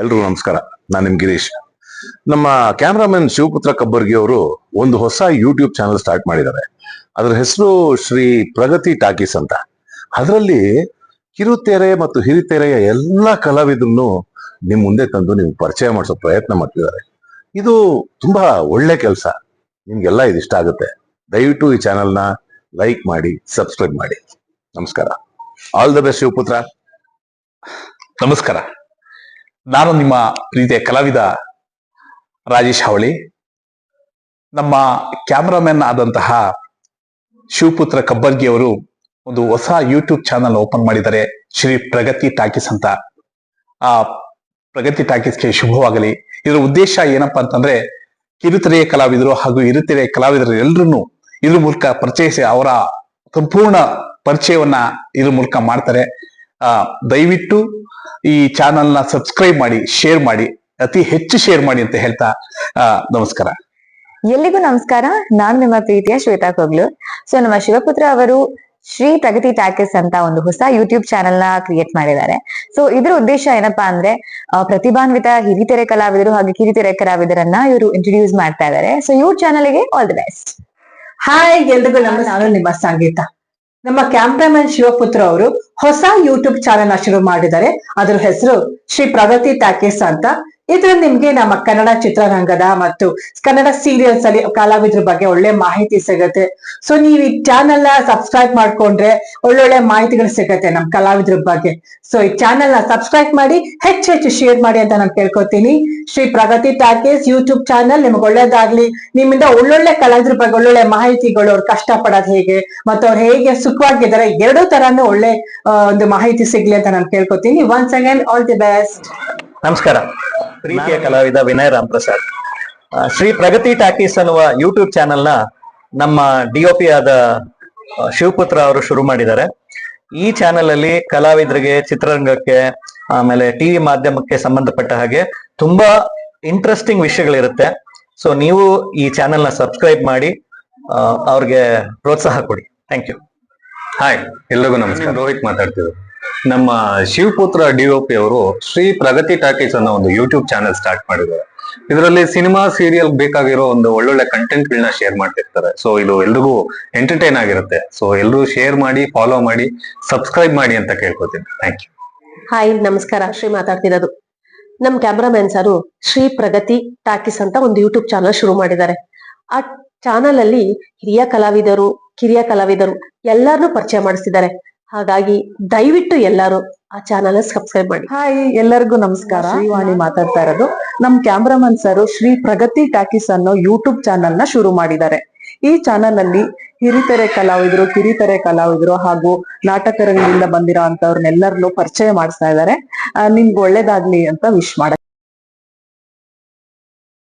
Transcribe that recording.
ಎಲ್ರಿಗೂ ನಮಸ್ಕಾರ. ನಾನು ನಿಮ್ ಗಿರೀಶ್. ನಮ್ಮ ಕ್ಯಾಮ್ರಾಮನ್ ಶಿವಪುತ್ರ ಕಬ್ಬರ್ಗಿ ಅವರು ಒಂದು ಹೊಸ ಯೂಟ್ಯೂಬ್ ಚಾನಲ್ ಸ್ಟಾರ್ಟ್ ಮಾಡಿದ್ದಾರೆ. ಅದರ ಹೆಸರು ಶ್ರೀ ಪ್ರಗತಿ ಟಾಕೀಸ್ ಅಂತ. ಅದರಲ್ಲಿ ಕಿರುತೆರೆ ಮತ್ತು ಹಿರಿತೆರೆಯ ಎಲ್ಲ ಕಲಾವಿದರನ್ನು ನಿಮ್ ಮುಂದೆ ತಂದು ನೀವು ಪರಿಚಯ ಮಾಡಿಸೋ ಪ್ರಯತ್ನ ಮಾಡ್ತಿದ್ದಾರೆ. ಇದು ತುಂಬಾ ಒಳ್ಳೆ ಕೆಲಸ. ನಿಮ್ಗೆಲ್ಲ ಇದಿಷ್ಟ ಇಷ್ಟ ಆಗುತ್ತೆ. ದಯವಿಟ್ಟು ಈ ಚಾನೆಲ್ನ ಲೈಕ್ ಮಾಡಿ ಸಬ್ಸ್ಕ್ರೈಬ್ ಮಾಡಿ. ನಮಸ್ಕಾರ. All the best Shivaputra. ನಮಸ್ಕಾರ. ನಾನು ನಿಮ್ಮ ಪ್ರೀತಿಯ ಕಲಾವಿದ ರಾಜೇಶ್ ಹಾವಳಿ. ನಮ್ಮ ಕ್ಯಾಮ್ರಾಮನ್ ಆದಂತಹ ಶಿವಪುತ್ರ ಕಬ್ಬರ್ಗಿ ಅವರು ಒಂದು ಹೊಸ ಯೂಟ್ಯೂಬ್ ಚಾನಲ್ ಓಪನ್ ಮಾಡಿದ್ದಾರೆ. ಶ್ರೀ ಪ್ರಗತಿ ಟಾಕೀಸ್ ಅಂತ. ಆ ಪ್ರಗತಿ ಟಾಕೀಸ್ಗೆ ಶುಭವಾಗಲಿ. ಇದರ ಉದ್ದೇಶ ಏನಪ್ಪಾ ಅಂತಂದ್ರೆ, ಕಿರುತೆರೆಯ ಕಲಾವಿದರು ಹಾಗೂ ಹಿರಿತೆರೆಯ ಕಲಾವಿದರು ಎಲ್ಲರನ್ನು ಇದ್ರ ಮೂಲಕ ಪರಿಚಯಿಸಿ ಅವರ ಸಂಪೂರ್ಣ ಪರಿಚಯವನ್ನ ಇದ್ರ ಮೂಲಕ ಮಾಡ್ತಾರೆ. ದಯವಿಟ್ಟು ಈ ಚಾನಲ್ನ ಸಬ್ಸ್ಕ್ರೈಬ್ ಮಾಡಿ ಶೇರ್ ಮಾಡಿ ಅತಿ ಹೆಚ್ಚು ಶೇರ್ ಮಾಡಿ ಅಂತ ಹೇಳ್ತಾ ನಮಸ್ಕಾರ. ಎಲ್ಲಿಗೂ ನಮಸ್ಕಾರ. ನಾನು ನಿಮ್ಮ ಪ್ರೀತಿಯ ಶ್ವೇತಾ ಕೊಗ್ಲು. ಸೊ ನಮ್ಮ ಶಿವಪುತ್ರ ಅವರು ಶ್ರೀ ಪ್ರಗತಿ ಟ್ಯಾಕಸ್ ಅಂತ ಒಂದು ಹೊಸ ಯೂಟ್ಯೂಬ್ ಚಾನೆಲ್ನ ಕ್ರಿಯೇಟ್ ಮಾಡಿದ್ದಾರೆ. ಸೊ ಇದ್ರ ಉದ್ದೇಶ ಏನಪ್ಪಾ ಅಂದ್ರೆ ಪ್ರತಿಭಾನ್ವಿತ ಹಿರಿತೆರೆ ಕಲಾವಿದರು ಹಾಗೆ ಕಿರಿತೆರೆ ಕಲಾವಿದರನ್ನ ಇವರು ಇಂಟ್ರೊಡ್ಯೂಸ್ ಮಾಡ್ತಾ ಇದ್ದಾರೆ. ಸೊ ಇವ್ರ ಚಾನಲ್ಗೆ ಆಲ್ ದಿ ಬೆಸ್ಟ್ ಹಾಯ್ ಎಲ್ರಿಗೂ ನಮ್ಮ ನಾನು ನಿಮ್ಮ ಸಂಗೀತ. ನಮ್ಮ ಕ್ಯಾಮ್ರಾಮನ್ ಶಿವಪುತ್ರ ಅವರು ಹೊಸ ಯೂಟ್ಯೂಬ್ ಚಾನೆಲ್ ಶುರು ಮಾಡಿದ್ದಾರೆ. ಅದರ ಹೆಸರು ಶ್ರೀ ಪ್ರಗತಿ ಟ್ಯಾಕೇಸ್ ಅಂತ. ಇದ್ರಲ್ಲಿ ನಿಮ್ಗೆ ನಮ್ಮ ಕನ್ನಡ ಚಿತ್ರರಂಗದ ಮತ್ತು ಕನ್ನಡ ಸೀರಿಯಲ್ಸ್ ಅಲ್ಲಿ ಕಲಾವಿದ್ರ ಬಗ್ಗೆ ಒಳ್ಳೆ ಮಾಹಿತಿ ಸಿಗುತ್ತೆ. ಸೊ ನೀವು ಈ ಚಾನೆಲ್ನ ಸಬ್ಸ್ಕ್ರೈಬ್ ಮಾಡ್ಕೊಂಡ್ರೆ ಒಳ್ಳೊಳ್ಳೆ ಮಾಹಿತಿಗಳು ಸಿಗುತ್ತೆ ನಮ್ಮ ಕಲಾವಿದ್ರ ಬಗ್ಗೆ. ಸೊ ಈ ಚಾನೆಲ್ನ ಸಬ್ಸ್ಕ್ರೈಬ್ ಮಾಡಿ, ಹೆಚ್ಚು ಹೆಚ್ಚು ಶೇರ್ ಮಾಡಿ ಅಂತ ನಾನು ಕೇಳ್ಕೊತೀನಿ. Shri Pragathi talkies YouTube channel ನಿಮ್ಗೆ ಒಳ್ಳೇದಾಗ್ಲಿ. ನಿಮ್ಮಿಂದ ಒಳ್ಳೊಳ್ಳೆ ಕಲಾವಿದ್ರ ಬಗ್ಗೆ ಒಳ್ಳೊಳ್ಳೆ ಮಾಹಿತಿಗಳು ಅವ್ರು ಕಷ್ಟ ಪಡೋದು ಹೇಗೆ ಮತ್ತು ಅವ್ರು ಹೇಗೆ ಸುಖವಾಗಿದ್ದಾರೆ, ಎರಡೂ ತರಾನು ಒಳ್ಳೆ ಒಂದು ಮಾಹಿತಿ ಸಿಗ್ಲಿ ಅಂತ ನಾನು ಕೇಳ್ಕೊತೀನಿ. Once again all the best ನಮಸ್ಕಾರ. ಪ್ರೀತಿಯ ಕಲಾವಿದ ವಿನಯ್ ರಾಮ್ ಪ್ರಸಾದ್. ಶ್ರೀ ಪ್ರಗತಿ ಟಾಕೀಸ್ ಅನ್ನುವ ಯೂಟ್ಯೂಬ್ ಚಾನೆಲ್ನ ನಮ್ಮ ಡಿಒಪಿ ಆದ ಶಿವಪುತ್ರ ಅವರು ಶುರು ಮಾಡಿದ್ದಾರೆ. ಈ ಚಾನೆಲ್ ಅಲ್ಲಿ ಕಲಾವಿದರಿಗೆ, ಚಿತ್ರರಂಗಕ್ಕೆ, ಆಮೇಲೆ ಟಿವಿ ಮಾಧ್ಯಮಕ್ಕೆ ಸಂಬಂಧಪಟ್ಟ ಹಾಗೆ ತುಂಬಾ ಇಂಟ್ರೆಸ್ಟಿಂಗ್ ವಿಷಯಗಳಿರುತ್ತೆ. ಸೊ ನೀವು ಈ ಚಾನೆಲ್ನ ಸಬ್ಸ್ಕ್ರೈಬ್ ಮಾಡಿ ಅವ್ರಿಗೆ ಪ್ರೋತ್ಸಾಹ ಕೊಡಿ. ಥ್ಯಾಂಕ್ ಯು ಹಾಯ್ ಎಲ್ಲರಿಗೂ ನಮಸ್ಕಾರ. ರೋಹಿತ್ ಮಾತಾಡ್ತಿದ್ರು ನಮ್ಮ ಶಿವಪುತ್ರ ಡಿಒಪಿ ಅವರು ಶ್ರೀ ಪ್ರಗತಿ ಟಾಕೀಸ್ ಅನ್ನೋ ಒಂದು ಯೂಟ್ಯೂಬ್ ಚಾನೆಲ್ ಸ್ಟಾರ್ಟ್ ಮಾಡಿದ್ದಾರೆ. ಇದರಲ್ಲಿ ಸಿನಿಮಾ ಸೀರಿಯಲ್ ಬೇಕಾಗಿರೋ ಒಂದು ಒಳ್ಳೊಳ್ಳೆ ಕಂಟೆಂಟ್ ಗಳನ್ನ ಶೇರ್ ಮಾಡ್ತಿರ್ತಾರೆ. ಸೊ ಇದು ಎಲ್ರಿಗೂ ಎಂಟರ್ಟೈನ್ ಆಗಿರುತ್ತೆ. ಸೊ ಎಲ್ಲರೂ ಶೇರ್ ಮಾಡಿ ಫಾಲೋ ಮಾಡಿ ಸಬ್ಸ್ಕ್ರೈಬ್ ಮಾಡಿ ಅಂತ ಕೇಳ್ಕೊತೀನಿ ಥ್ಯಾಂಕ್ ಯು ಹಾಯ್ ನಮಸ್ಕಾರ. ಶ್ರೀ ಮಾತಾಡ್ತಿರೋದು. ನಮ್ ಕ್ಯಾಮ್ರಾಮನ್ ಸಾರು ಶ್ರೀ ಪ್ರಗತಿ ಟಾಕೀಸ್ ಅಂತ ಒಂದು ಯೂಟ್ಯೂಬ್ ಚಾನಲ್ ಶುರು ಮಾಡಿದ್ದಾರೆ. ಆ ಚಾನಲ್ ಅಲ್ಲಿ ಹಿರಿಯ ಕಲಾವಿದರು, ಕಿರಿಯ ಕಲಾವಿದರು ಎಲ್ಲಾರನ್ನೂ ಪರಿಚಯ ಮಾಡಿಸಿದ್ದಾರೆ ಹಾಗಾಗಿ ದಯವಿಟ್ಟು ಎಲ್ಲರೂ ಆ ಚಾನಲ್ ಸಬ್ಸ್ಕ್ರೈಬ್ ಮಾಡಿ. ಹಾಯ್ ಎಲ್ಲರಿಗೂ ನಮಸ್ಕಾರ. ಶ್ರೀವಾಣಿ ಮಾತಾಡ್ತಾ ಇರೋದು. ನಮ್ cameraman sir Shri Pragathi talkies ಅನ್ನೋ ಯೂಟ್ಯೂಬ್ ಚಾನಲ್ನ ಶುರು ಮಾಡಿದ್ದಾರೆ. ಈ ಚಾನಲ್ ಅಲ್ಲಿ ಹಿರಿತೆರೆ ಕಲಾವಿದರು ಕಿರಿತೆರೆ ಕಲಾವಿದರು ಹಾಗೂ ನಾಟಕ ರಂಗದಿಂದ ಬಂದಿರೋ ಅಂತವ್ರನ್ನೆಲ್ಲರನ್ನೂ ಪರಿಚಯ ಮಾಡಿಸ್ತಾ ಇದ್ದಾರೆ. ನಿಮ್ಗೆ ಒಳ್ಳೇದಾಗ್ಲಿ ಅಂತ ವಿಶ್ ಮಾಡ